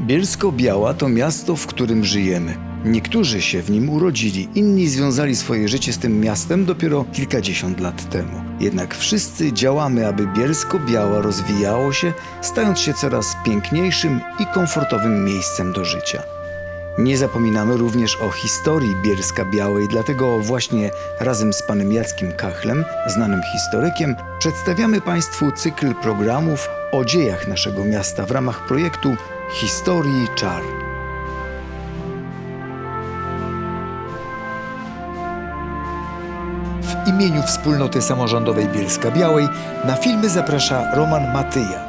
Bielsko-Biała to miasto, w którym żyjemy. Niektórzy się w nim urodzili, inni związali swoje życie z tym miastem dopiero kilkadziesiąt lat temu. Jednak wszyscy działamy, aby Bielsko-Biała rozwijało się, stając się coraz piękniejszym i komfortowym miejscem do życia. Nie zapominamy również o historii Bielska Białej, dlatego właśnie razem z panem Jackiem Kachlem, znanym historykiem, przedstawiamy Państwu cykl programów o dziejach naszego miasta w ramach projektu Historii Czar. W imieniu Wspólnoty Samorządowej Bielska Białej na filmy zaprasza Roman Matyja.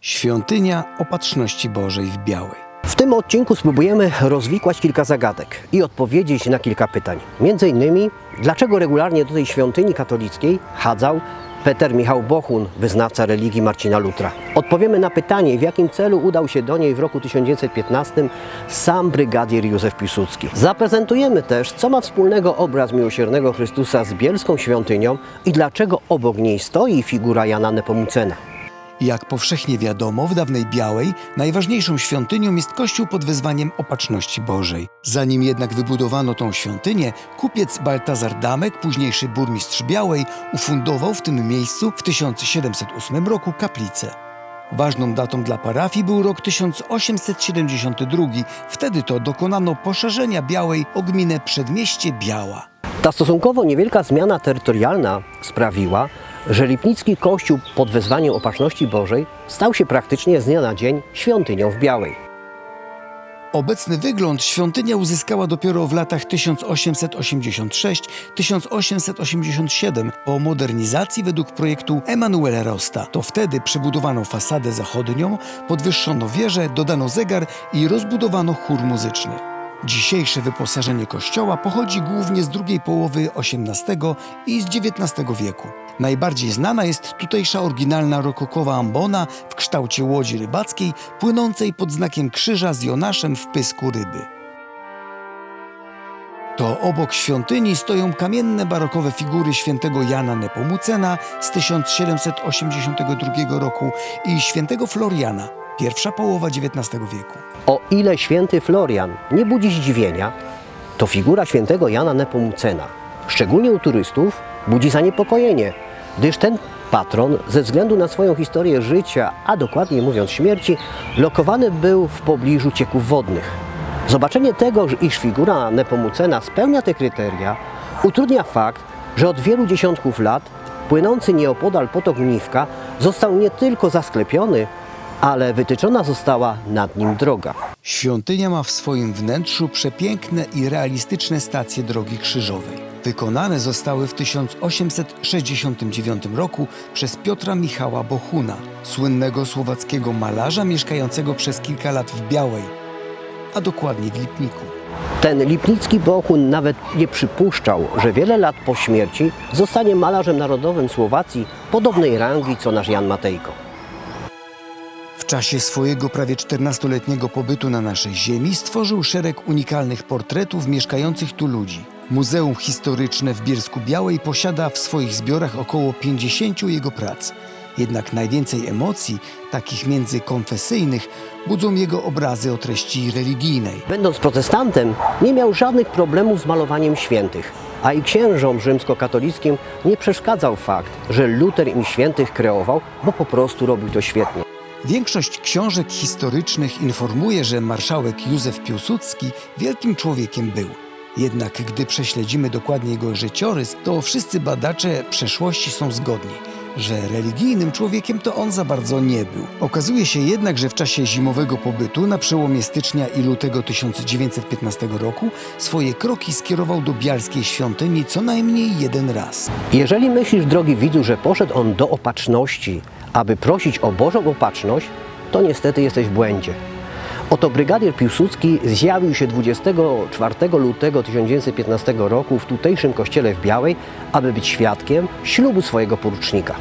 Świątynia Opatrzności Bożej w Białej. W tym odcinku spróbujemy rozwikłać kilka zagadek i odpowiedzieć na kilka pytań. Między innymi, dlaczego regularnie do tej świątyni katolickiej chadzał Peter Michał Bochun, wyznawca religii Marcina Lutra. Odpowiemy na pytanie, w jakim celu udał się do niej w roku 1915 sam brygadier Józef Piłsudski. Zaprezentujemy też, co ma wspólnego obraz miłosiernego Chrystusa z bielską świątynią i dlaczego obok niej stoi figura Jana Nepomucena. Jak powszechnie wiadomo, w dawnej Białej najważniejszą świątynią jest kościół pod wezwaniem Opatrzności Bożej. Zanim jednak wybudowano tą świątynię, kupiec Baltazar Damek, późniejszy burmistrz Białej, ufundował w tym miejscu w 1708 roku kaplicę. Ważną datą dla parafii był rok 1872. Wtedy to dokonano poszerzenia Białej o gminę Przedmieście Biała. Ta stosunkowo niewielka zmiana terytorialna sprawiła, że Lipnicki Kościół pod wezwaniem Opatrzności Bożej stał się praktycznie z dnia na dzień świątynią w Białej. Obecny wygląd świątynia uzyskała dopiero w latach 1886-1887 po modernizacji według projektu Emanuela Rosta. To wtedy przebudowano fasadę zachodnią, podwyższono wieżę, dodano zegar i rozbudowano chór muzyczny. Dzisiejsze wyposażenie kościoła pochodzi głównie z drugiej połowy XVIII i z XIX wieku. Najbardziej znana jest tutejsza oryginalna rokokowa ambona w kształcie łodzi rybackiej płynącej pod znakiem krzyża z Jonaszem w pysku ryby. To obok świątyni stoją kamienne barokowe figury świętego Jana Nepomucena z 1782 roku i świętego Floriana, pierwsza połowa XIX wieku. O ile święty Florian nie budzi zdziwienia, to figura świętego Jana Nepomucena, szczególnie u turystów, budzi zaniepokojenie, gdyż ten patron ze względu na swoją historię życia, a dokładniej mówiąc śmierci, lokowany był w pobliżu cieków wodnych. Zobaczenie tego, iż figura Nepomucena spełnia te kryteria, utrudnia fakt, że od wielu dziesiątków lat płynący nieopodal potok Mniwka został nie tylko zasklepiony, ale wytyczona została nad nim droga. Świątynia ma w swoim wnętrzu przepiękne i realistyczne stacje drogi krzyżowej. Wykonane zostały w 1869 roku przez Piotra Michała Bohuna, słynnego słowackiego malarza mieszkającego przez kilka lat w Białej, a dokładnie w Lipniku. Ten lipnicki Bohun nawet nie przypuszczał, że wiele lat po śmierci zostanie malarzem narodowym Słowacji podobnej rangi co nasz Jan Matejko. Czasie swojego prawie 14-letniego pobytu na naszej ziemi stworzył szereg unikalnych portretów mieszkających tu ludzi. Muzeum Historyczne w Bielsku Białej posiada w swoich zbiorach około 50 jego prac. Jednak najwięcej emocji, takich międzykonfesyjnych, budzą jego obrazy o treści religijnej. Będąc protestantem, nie miał żadnych problemów z malowaniem świętych, a i księżom rzymskokatolickim nie przeszkadzał fakt, że Luter im świętych kreował, bo po prostu robił to świetnie. Większość książek historycznych informuje, że marszałek Józef Piłsudski wielkim człowiekiem był. Jednak gdy prześledzimy dokładnie jego życiorys, to wszyscy badacze przeszłości są zgodni, że religijnym człowiekiem to on za bardzo nie był. Okazuje się jednak, że w czasie zimowego pobytu na przełomie stycznia i lutego 1915 roku swoje kroki skierował do bialskiej świątyni co najmniej jeden raz. Jeżeli myślisz, drogi widzu, że poszedł on do opatrzności, aby prosić o Bożą opatrzność, to niestety jesteś w błędzie. Oto brygadier Piłsudski zjawił się 24 lutego 1915 roku w tutejszym kościele w Białej, aby być świadkiem ślubu swojego porucznika.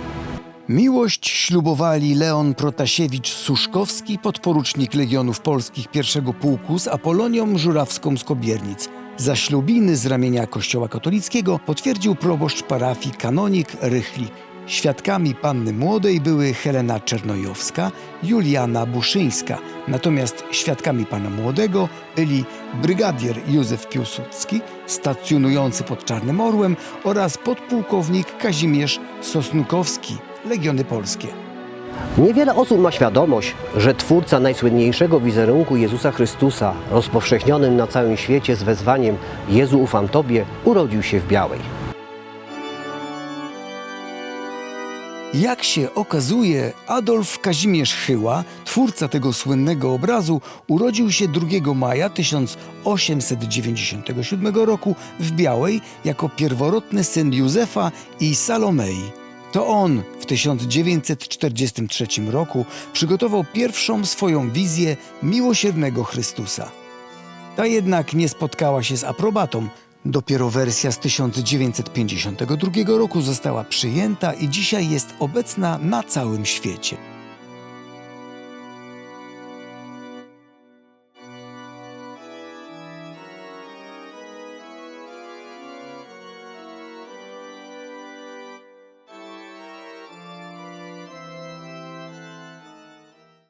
Miłość ślubowali Leon Protasiewicz-Suszkowski, podporucznik Legionów Polskich I Pułku z Apolonią Żurawską z Kobiernic. Zaślubiny z ramienia Kościoła katolickiego potwierdził proboszcz parafii kanonik Rychli. Świadkami panny młodej były Helena Czernojowska, Juliana Buszyńska, natomiast świadkami pana młodego byli brygadier Józef Piłsudski, stacjonujący pod Czarnym Orłem oraz podpułkownik Kazimierz Sosnkowski, Legiony Polskie. Niewiele osób ma świadomość, że twórca najsłynniejszego wizerunku Jezusa Chrystusa, rozpowszechnionym na całym świecie z wezwaniem Jezu ufam Tobie, urodził się w Białej. Jak się okazuje, Adolf Kazimierz Chyła, twórca tego słynnego obrazu, urodził się 2 maja 1897 roku w Białej jako pierworodny syn Józefa i Salomei. To on w 1943 roku przygotował pierwszą swoją wizję miłosiernego Chrystusa. Ta jednak nie spotkała się z aprobatą. Dopiero wersja z 1952 roku została przyjęta i dzisiaj jest obecna na całym świecie.